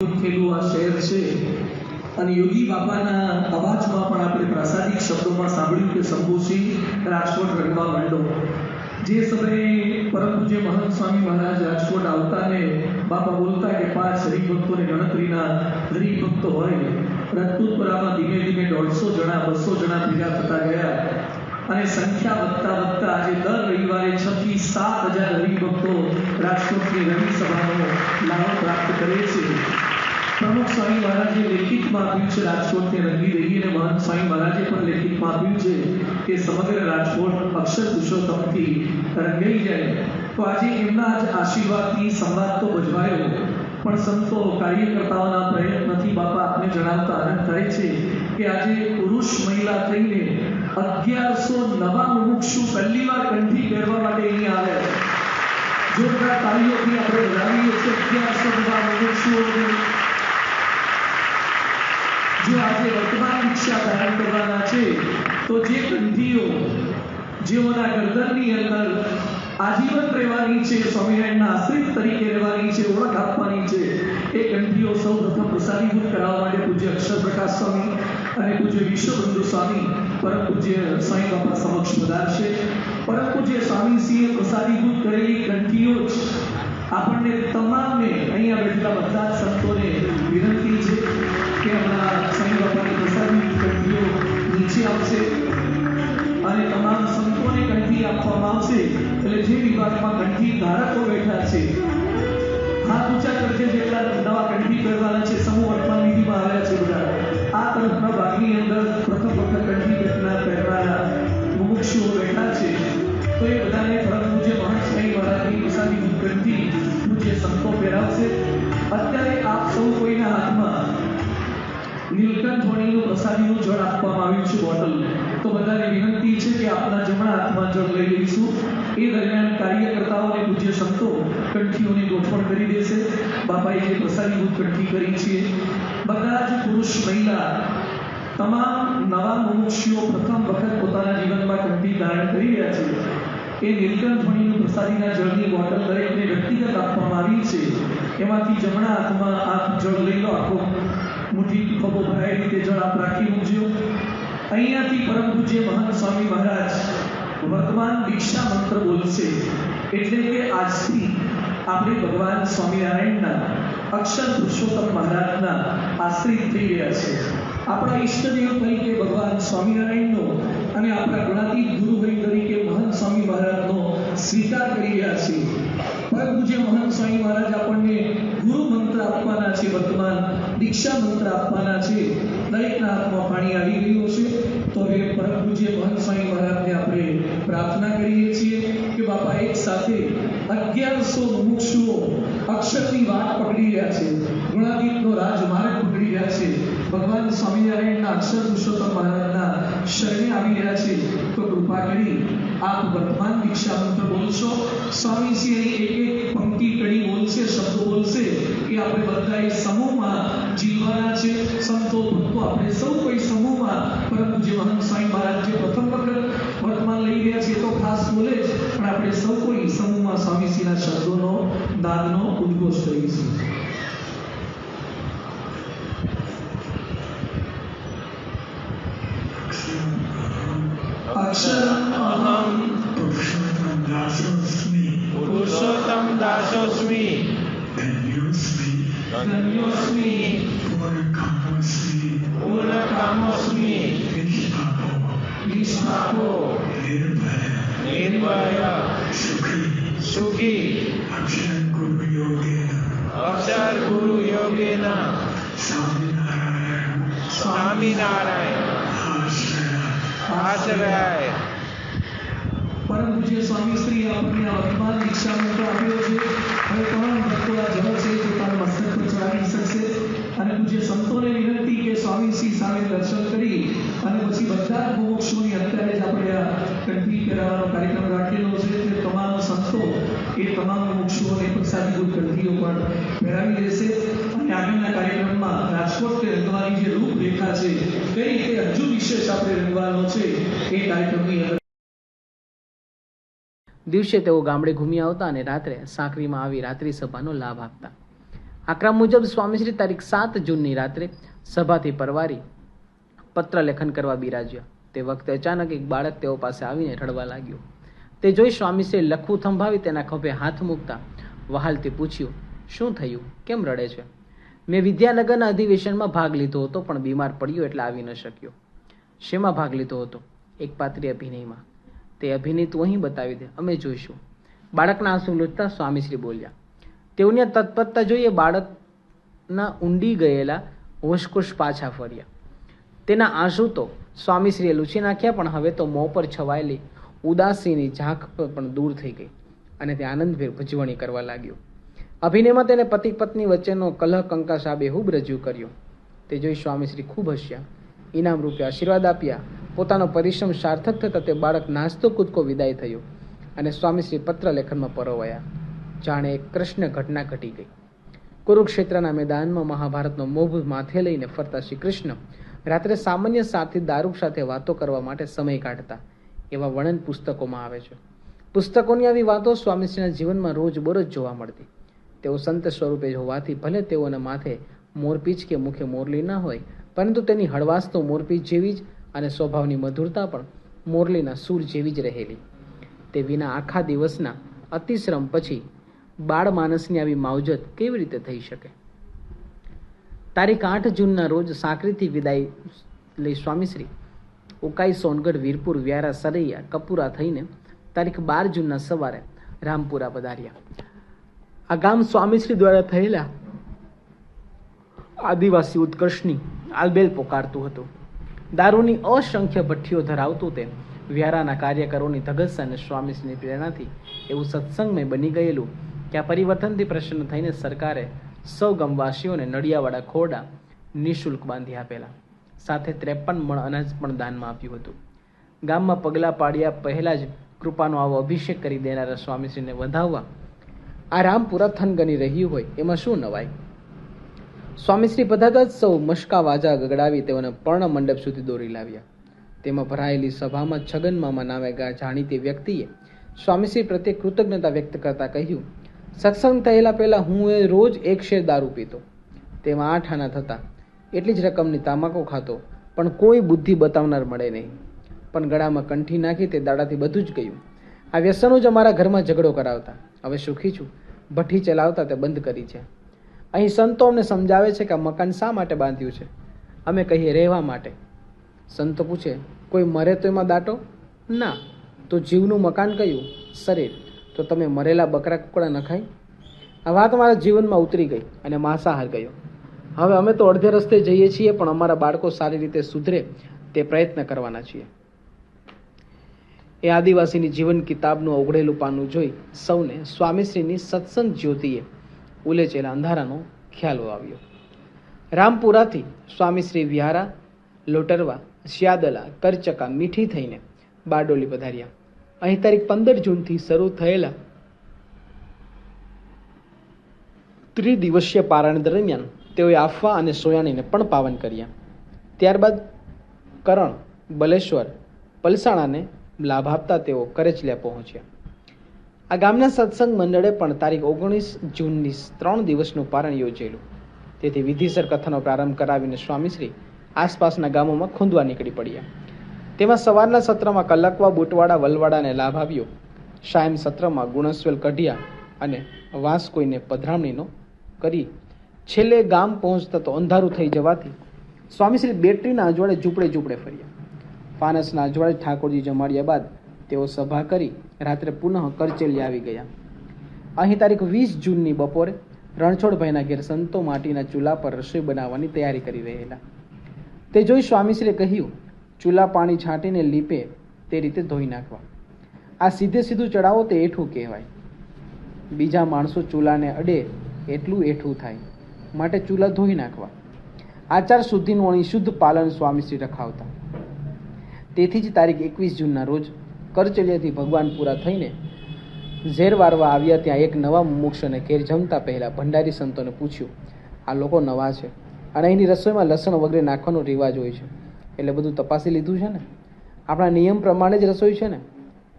થયેલું આ શહેર છે. અને યોગી બાપાના અવાજમાં પણ આપણે પ્રાસાદિક શબ્દોમાં સાંભળ્યું કે શંભુસિંહ રાજકોટ રંગવા માંડો. જે સમયે પરમ પૂજ્ય મહંત સ્વામી મહારાજ રાજકોટ આવતા ને બાપા બોલતા કે પાંચ હરિભક્તોને ગણતરીના હરિભક્તો હોય. રાજપૂતપુરામાં ધીમે ધીમે દોઢસો જણા, બસો જણા ભેગા થતા ગયા. અને સંખ્યા વધતા વધતા આજે દર રવિવારે છ થી સાત હજાર હરિભક્તો રાજકોટની રવિ સભાનો લાભ પ્રાપ્ત કરે છે. પ્રમુખ સ્વામી મહારાજે લેખિતમાં આપ્યું છે, રાજકોટને રંગી દઈએ અને મહંત સ્વામી મહારાજે પણ લેખિતમાં આપ્યું છે કે સમગ્ર રાજકોટ અક્ષર પુરુષોત્તમથી રંગાઈ જાય. તો આજે એમના જ આશીર્વાદથી સંવાદ તો ભજવાયો, પણ સંતો કાર્યકર્તાઓના પ્રયત્નથી બાપા આપને જણાવતા આનંદ થાય છે કે આજે પુરુષ મહિલા થઈને અગિયારસો નવા મુમુક્ષુ પહેલી વાર કંઠી પહેરવા માટે અહીં આવ્યા જોરદાર તાળીઓથી આપણે વધાવીએ છીએ અગિયારસો નવા મુમુક્ષુઓને જો આજે વર્તમાન દીક્ષા ધારણ કરવાના છે, તો જે કંઠીઓ જેઓના ગરદનની અંદર આજીવન રહેવાની છે, સ્વામિનારાયણના આશ્રિત તરીકે રહેવાની છે, ઓળખ આપવાની છે, એ કંઠીઓ સૌ પ્રથમ પ્રસાદીભૂત કરાવવા માટે પૂજ્ય અક્ષર પ્રકાશ સ્વામી અને પૂજ્ય વિશ્વબંધુ સ્વામી પરમ પૂજ્ય સ્વામી બાપા સમક્ષ પધારશે. પરમ પૂજ્ય સ્વામીશ્રીએ પ્રસારીભૂત કરેલી કંઠીઓ જ આપણને તમામને અહીંયા બેઠેલા બધા સંતોને વિનંતી છે કે હમણાં સ્વામી બાપાની પ્રસારીભૂત કંઠીઓ નીચે આવશે અને તમામ સંતોને કંઠી આપવામાં આવશે. એટલે જે વિભાગમાં કંઠી ધારકો બેઠા છે હાથ ઊંચા કરજે જેટલા નવા કંઠી કરવાના છે, સમૂહ વર્તમાન વિધિમાં આવ્યા છે બધા. આ તરફના ભાગની અંદર એ બધાને પરમ પૂજ્ય મહંત સ્વામી મહારાજની પ્રસાદી કંઠી પૂજ્ય સંતો પહેરાવશે, અત્યારે આપ સૌ કોઈના હાથમાં નીલકંઠ વણીનું પ્રસાદીનું જળ આપવામાં આવ્યું છે બોટલ. તો બધાને વિનંતી છે કે આપના જમણા હાથમાં જળ લઈ લઈશું. એ દરમિયાન કાર્યકર્તાઓ અને પૂજ્ય સંતો કંઠીઓની ગોઠવણ કરી દેશે. બાપાએ જે પ્રસાદીભૂત કંઠી કરી છે, બધા જ પુરુષ મહિલા, તમામ નવા મનુષ્યો પ્રથમ વખત પોતાના જીવનમાં કંઠી ધારણ કરી રહ્યા છે. એ નીલકંઠ વણીનું પ્રસાદીના જળની બોટલ દરેકને વ્યક્તિગત આપવામાં આવી છે. એમાંથી જમણા હાથમાં આપ જળ લઈ લો, આખો મુઠ્ઠી ખભો ભરાય રીતે જળ આપ રાખી મૂકજો. અહીંયાથી પરમ પૂજ્ય મહંત સ્વામી મહારાજ વર્તમાન દીક્ષા મંત્ર બોલશે. એટલે કે આજથી આપણે ભગવાન સ્વામિનારાયણના, અક્ષર પુરુષોત્તમ મહારાજના આશ્રિત થઈ ગયા છે. આપણા ઈષ્ટદેવ તરીકે ભગવાન સ્વામિનારાયણનો અને આપણા ગણાતીત ગુરુભાઈ તરીકે સ્વીકાર કરી રહ્યા છીએ. પરમ પૂજ્ય મહંત સ્વામી મહારાજ આપણને ગુરુ મંત્ર આપવાના છે, વર્તમાન દીક્ષા મંત્ર આપવાના છે, દરેકના હાથમાં પાણી આવી ગયું છે તો હવે પરમ પૂજ્ય મહંત સ્વામી મહારાજને આપણે પ્રાર્થના કરીએ છીએ કે બાપા એક સાથે અગિયારસો મુક્ષુઓ અક્ષરની વાત પકડી રહ્યા છે ગુણાદીપનો રાજમાર્ગ પકડી રહ્યા છે, ભગવાન સ્વામિનારાયણના અક્ષર પુરુષોત્તમ મહારાજના શરણે આવી રહ્યા છે, તો કૃપા કરી આપ વર્તમાન દીક્ષા મંત્ર બોલશો સ્વામીજી અહીં એક એક પંક્તિ કડી બોલશે શબ્દો બોલશે એ આપણે બધાએ સમૂહમાં જીવવાના છે. સંતો, ભક્તો, આપણે સૌ કોઈ સમૂહમાં, પરંતુ જે મહંત સ્વામી મહારાજ જે પ્રથમ વખત વર્તમાન લઈ રહ્યા છે તો ખાસ બોલે જ, પણ આપણે સૌ કોઈ સમૂહમાં સ્વામીજીના શબ્દોનો, દાનનો ઉદ્ઘોષ કરીશું. અક્ષરમ અહમ પુરુષોત્તમ દાસોસ્મિ પુરુષોત્તમ દાસોસ્મિ ધન્યોસ્મિ ધન્યોસ્મિ પૂર્ણકામોસ્મિ પૂર્ણકામોસ્મિ નિષ્પાપો નિષ્પાપો નિર્ભય નિર્ભય સુખી સુખી અક્ષર ગુરુ યોગેન અક્ષર ગુરુ યોગેન સ્વામિનારાયણ સ્વામિનારાયણ કે કાર્યક્રમ રાખેલો છે તે તમામ સંતો એ તમામ મોક્ષોને પ્રસાદીભૂત કંઠીઓ પણ પહેરાવી દેશે. અને આગળના કાર્યક્રમમાં રાજકોટને રંગવાની જે રૂપરેખા છે, કઈ રીતે હજુ દિવસે તેઓ ગામડે ઘૂમી આવતા અને રાત્રે સાંકરીમાં આવી રાત્રિ સભાનો લાભ આપતા. આક્રમ મુજબ સ્વામીશ્રી તારીખ સાત જૂનની રાત્રે સભાથી પરવારી પત્ર લેખન કરવા બિરાજ્યા. તે વખતે અચાનક એક બાળક તેઓ પાસે આવીને રડવા લાગ્યું. તે જોઈ સ્વામીશ્રી લખવું થંભાવી તેના ખભે હાથ મૂકતા વહાલથી પૂછ્યું, શું થયું? કેમ રડે છે? મેં વિદ્યાનગરના અધિવેશનમાં ભાગ લીધો હતો પણ બીમાર પડ્યો એટલે આવી ન શક્યો. શેમાં ભાગ લીધો હતો? એક પાત્રી અભિનયમાં. તે અભિનય તું અહીં બતાવી દે. અમે જોઈશું. બાળકના આંસુ લૂંટતા સ્વામીશ્રી બોલ્યા, તેઓની તત્પરતા જોઈએ, બાળકના ઊંડી ગયેલા હોશકુશ પાછા ફર્યા. તેના આંસુ તો સ્વામીશ્રીએ લૂછી નાખ્યા, પણ હવે તો મોં પર છવાયેલી ઉદાસીની ઝાંખ પણ દૂર થઈ ગઈ અને તે આનંદભેર ભજવણી કરવા લાગ્યો. અભિનયમાં તેને પતિ પત્ની વચ્ચેનો કલહ કંકાસ આબેહૂબ રજૂ કર્યો. તે જોઈ સ્વામીશ્રી ખૂબ હસ્યા. ઇનામ રૂપે આશીર્વાદ આપ્યા. પોતાનો પરિશ્રમ સાર્થક થતાં તે બાળક નાસ્તો કૂદકો વિદાય થયો અને સ્વામીશ્રી પત્ર લેખનમાં પરોવાયા. જાણે એક કૃષ્ણ ઘટના ઘટી ગઈ. કુરુક્ષેત્રના મેદાનમાં મહાભારતનો મોભ માથે લઈને ફરતા શ્રી કૃષ્ણ રાત્રે સામાન્ય સાથી દારૂ સાથે વાતો કરવા માટે સમય કાઢતા, એવા વર્ણન પુસ્તકોમાં આવે છે. પુસ્તકોની આવી વાતો સ્વામીશ્રીના જીવનમાં રોજ બરોજ જોવા મળતી. તેઓ સંત સ્વરૂપે હોવાથી ભલે તેઓના માથે મોરપીચ કે મુખે મોરલી ન હોય પરંતુ તેની હળવાશ તો મોરપી જેવી જ અને સ્વભાવની મધુરતા પણ મોરલીના સૂર જેવી જ રહેલી. તે વિના આખા દિવસના અતિશ્રમ પછી બાળ માનસની આવી માવજત કેવી રીતે થઈ શકે? તારીખ આઠ જૂનના રોજ સાંકરીથી વિદાય લઈ સ્વામીશ્રી ઉકાઈ સોનગઢ, વીરપુર, વ્યારા, સરૈયા, કપુરા થઈને તારીખ બાર જૂનના સવારે રામપુરા પધાર્યા. આ ગામ સ્વામીશ્રી દ્વારા થયેલા આદિવાસી ઉત્કર્ષની આલબેલ પોકારતું હતું. દારૂની અસંખ્ય ભઠ્ઠીઓ ધરાવતું તે વ્યારાના કાર્યકરોની ધગસ અને સ્વામીજીની પ્રેરણાથી એવું સત્સંગમય બની ગયેલું કે આ પરિવર્તનથી પ્રસન્ન થઈને સરકારે સૌ ગામવાસીઓને નડિયાવાળા ખોરડા નિઃશુલ્ક બાંધી આપેલા. સાથે ત્રેપન મણ અનાજ પણ દાનમાં આપ્યું હતું. ગામમાં પગલાં પાડ્યા પહેલાં જ કૃપાનો આવો અભિષેક કરી દેનારા સ્વામીજીને વધાવવા આ રામપુરા થનગની રહ્યું હોય એમાં શું નવાય? સ્વામીશ્રી પધારતા જ સૌ મશકા વાજા ગગડાવી તેઓને પર્ણ મંડપ સુધી દોરી લાવ્યા. તેમાં ભરાયેલી સભામાં છગન મામા નામે જાણીતી વ્યક્તિએ સ્વામીશ્રી પ્રત્યે કૃતજ્ઞતા વ્યક્ત કરતા કહ્યું, સત્સંગ થયેલા પહેલા હું એ રોજ એક શેર દારૂ પીતો. તેમાં આઠ આના થતા. એટલી જ રકમની તામાકો ખાતો, પણ કોઈ બુદ્ધિ બતાવનાર મળે નહીં. પણ ગળામાં કંઠી નાખી તે દાડાથી બધું જ ગયું. આ વ્યસનો જ અમારા ઘરમાં ઝઘડો કરાવતા. હવે સુખી છું. ભઠ્ઠી ચલાવતા તે બંધ કરી છે. અહીં સંતો અમને સમજાવે છે કે મકાન શા માટે બાંધ્યું છે? અમે કહીએ, રહેવા માટે. સંતો પૂછે, કોઈ મરે તો એમાં દાટો? ના. તો જીવનું મકાન કયું? શરીર. તો તમે મરેલા બકરા કુકડા નખાય? આ વાત મારા જીવનમાં ઉતરી ગઈ અને માંસાહાર ગયો. હવે અમે તો અડધે રસ્તે જઈએ છીએ, પણ અમારા બાળકો સારી રીતે સુધરે તે પ્રયત્ન કરવાના છીએ. એ આદિવાસીની જીવન કિતાબનું ઓગળેલું પાનું જોઈ સૌને સ્વામીશ્રીની સત્સંગ જ્યોતિએ ઉલેચેલા અંધારાનો ખ્યાલ આવ્યો. રામપુરાથી સ્વામીશ્રી વિહારા, લોટરવા, શ્યાદલા, કરચકા, મીઠી થઈને બારડોલી પધાર્યા. અહીં તારીખ પંદર જૂનથી શરૂ થયેલા ત્રિદિવસીય પારાયણ દરમિયાન તેઓએ આફવા અને સોયાણીને પણ પાવન કર્યા. ત્યારબાદ કરણ, બલેશ્વર, પલસાણાને લાભ આપતા તેઓ કરચલિયા પહોંચ્યા. આ ગામના સત્સંગ મંડળે પણ તારીખ ઓગણીસ જૂનની ત્રણ દિવસનું પારણ યોજેલું. તેથી વિધિસર કથાનો પ્રારંભ કરાવીને સ્વામીશ્રી આસપાસના ગામોમાં ખૂંદવા નીકળી પડ્યા. તેમાં સવારના સત્રમાં કલકવા બુટવાડા વલવાડાને લાભ આવ્યો શાયમ સત્રમાં ગુણસ્વેલ કઢિયા અને વાંસકોઈને પધરામણીનો કરી છેલ્લે ગામ પહોંચતા તો અંધારું થઈ જવાથી સ્વામીશ્રી બેટરીના અજવાળે ઝૂંપડે ઝૂંપડે ફર્યા. ફાનસના અજવાળે ઠાકોરજી જમાડ્યા બાદ તેઓ સભા કરી રાત્રે પુનઃ કરચેલી આવી ગયા. અહીં તારીખ વીસ જૂનની બપોરે રણછોડભાઈના ઘેર સંતો માટીના ચૂલા પર રસોઈ બનાવવાની તૈયારી કરી રહેલા. તે જોઈ સ્વામીશ્રીએ કહ્યું, ચૂલા પાણી છાંટીને લીપે તે રીતે ધોઈ નાખવા. આ સીધે સીધું ચડાવો તે એઠું કહેવાય. બીજા માણસો ચૂલાને અડે એટલું એઠું થાય. માટે ચૂલા ધોઈ નાખવા. આચાર શુદ્ધિનું અહીં શુદ્ધ પાલન સ્વામીશ્રી રખાવતા. તેથી જ તારીખ એકવીસ જૂનના રોજ કરચલિયાથી ભગવાનપુરા થઈને ઝેર વારવા આવ્યા ત્યાં એક નવા મુમુક્ષને ઘેર જમતા પહેલાં ભંડારી સંતોને પૂછ્યું, આ લોકો નવા છે? અને અહીંની રસોઈમાં લસણ વગેરે નાખવાનો રિવાજ હોય છે. એટલે બધું તપાસી લીધું છે ને? આપણા નિયમ પ્રમાણે જ રસોઈ છે ને?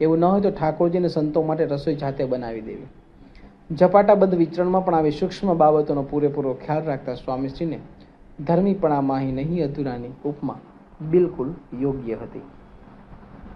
એવું ન હોય તો ઠાકોરજીને સંતો માટે રસોઈ જાતે બનાવી દેવી. ઝપાટાબદ્ધ વિચરણમાં પણ આવી સૂક્ષ્મ બાબતોનો પૂરેપૂરો ખ્યાલ રાખતા સ્વામીશ્રીને ધર્મીપણામાં અહીં નહીં અધૂરાની ઉપમા બિલકુલ યોગ્ય હતી.